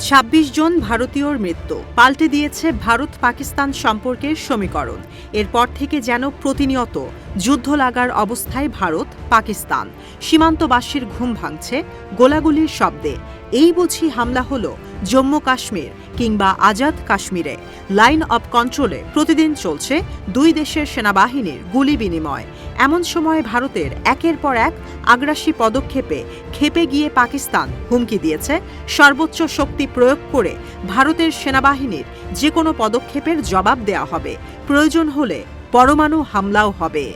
২৬ জন ভারতীয়র মৃত্যু। পাল্টে দিয়েছে ভারত পাকিস্তান সম্পর্কের সমীকরণ। এরপর থেকে যেন প্রতিনিয়ত যুদ্ধ লাগার অবস্থায় ভারত, পাকিস্তান। সীমান্তবাসীর ঘুম ভাঙছে, গোলাগুলির শব্দে। এই বুঝি হামলা হলো জম্মু কাশ্মীর কিংবা আজাদ কাশ্মীরে। লাইন অব কন্ট্রোলে প্রতিদিন চলছে দুই দেশের সেনাবাহিনীর গুলি বিনিময়। এমন সময় ভারতের একের পর এক আগ্রাসী পদক্ষেপে খেপে গিয়ে পাকিস্তান হুমকি দিয়েছে। সর্বোচ্চ শক্তি প্রয়োগ করে ভারতের সেনাবাহিনীর যে কোনো পদক্ষেপের জবাব দেওয়া হবে। প্রয়োজন হলে পরমাণু হামলাও হবে।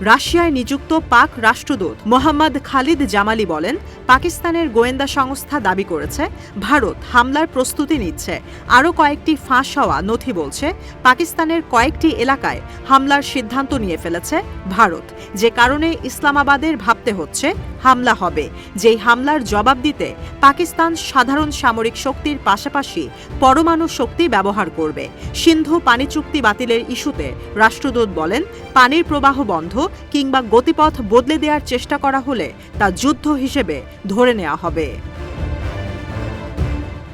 রাশিয়ায় নিযুক্ত পাক রাষ্ট্রদূত মোহাম্মদ খালিদ জামালি বলেন, পাকিস্তানের গোয়েন্দা সংস্থা দাবি করেছে, ভারত হামলার প্রস্তুতি নিচ্ছে। আরও কয়েকটি ফাঁস হওয়া নথি বলছে, পাকিস্তানের কয়েকটি এলাকায় হামলার সিদ্ধান্ত নিয়ে ফেলেছে ভারত। যে কারণে ইসলামাবাদের ভাবতে হচ্ছে হামলা হবে। যেই হামলার জবাব দিতে পাকিস্তান সাধারণ সামরিক শক্তির পাশাপাশি পরমাণু শক্তি ব্যবহার করবে। সিন্ধু পানি চুক্তি বাতিলের ইস্যুতে রাষ্ট্রদূত বলেন, পানির প্রবাহ বন্ধ কিংবা গতিপথ বদলে দেওয়ার চেষ্টা করা হলে তা যুদ্ধ হিসেবে ধরে নেওয়া হবে।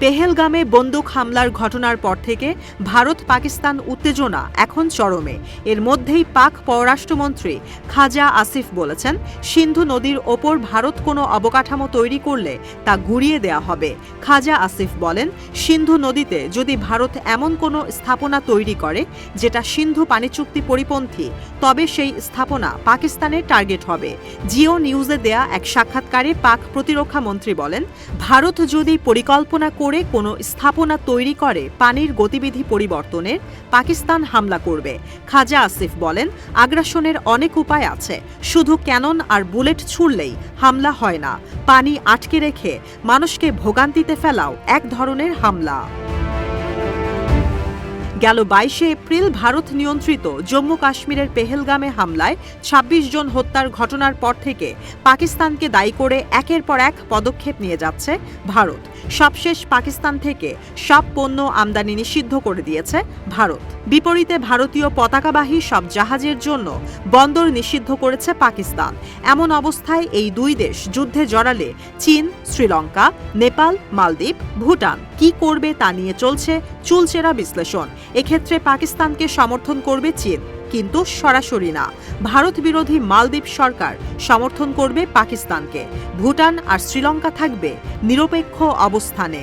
পেহেলগামে বন্দুক হামলার ঘটনার পর থেকে ভারত পাকিস্তান উত্তেজনা, এখন চরমে। এর মধ্যেই পাক পররাষ্ট্রমন্ত্রী খাজা আসিফ বলেছেন, সিন্ধু নদীর ওপর ভারত কোনো অবকাঠামো তৈরি করলে তা গুড়িয়ে দেওয়া হবে। খাজা আসিফ বলেন, সিন্ধু নদীতে যদি ভারত এমন কোনো স্থাপনা তৈরি করে, যেটা সিন্ধু পানি চুক্তি পরিপন্থী, তবে সেই স্থাপনা পাকিস্তানের টার্গেট হবে। জিও নিউজে দেয়া এক সাক্ষাৎকারে পাক প্রতিরক্ষা মন্ত্রী বলেন, ভারত যদি পরিকল্পনা করে কোনো স্থাপনা তৈরি করে পানির গতিবিধি পরিবর্তনের পাকিস্তান হামলা করবে। খাজা আসিফ বলেন, আগ্রাসনের অনেক উপায় আছে। শুধু ক্যানন আর বুলেট ছুড়লেই হামলা হয় না। পানি আটকে রেখে মানুষকে ভোগান্তিতে ফেলাও এক ধরনের হামলা। গেল বাইশে এপ্রিল ভারত নিয়ন্ত্রিত জম্মু কাশ্মীরের পেহেলগামে হামলায় ২৬ জন হত্যার ঘটনার পর থেকে পাকিস্তানকে দায়ী করে একের পর এক পদক্ষেপ নিয়ে যাচ্ছে ভারত। সবশেষ পাকিস্তান থেকে সব পণ্য আমদানি নিষিদ্ধ করে দিয়েছে ভারত। বিপরীতে ভারতীয় পতাকাবাহী সব জাহাজের জন্য বন্দর নিষিদ্ধ করেছে পাকিস্তান। এমন অবস্থায় এই দুই দেশ যুদ্ধে জড়ালে চীন, শ্রীলঙ্কা, নেপাল, মালদ্বীপ, ভুটান কি করবে তা নিয়ে চলছে চুলচেরা বিশ্লেষণ। এক্ষেত্রে পাকিস্তানকে সমর্থন করবে চীন, কিন্তু সরাসরি না। ভারত বিরোধী মালদ্বীপ সরকার সমর্থন করবে পাকিস্তানকে। ভুটান আর শ্রীলঙ্কা থাকবে নিরপেক্ষ অবস্থানে।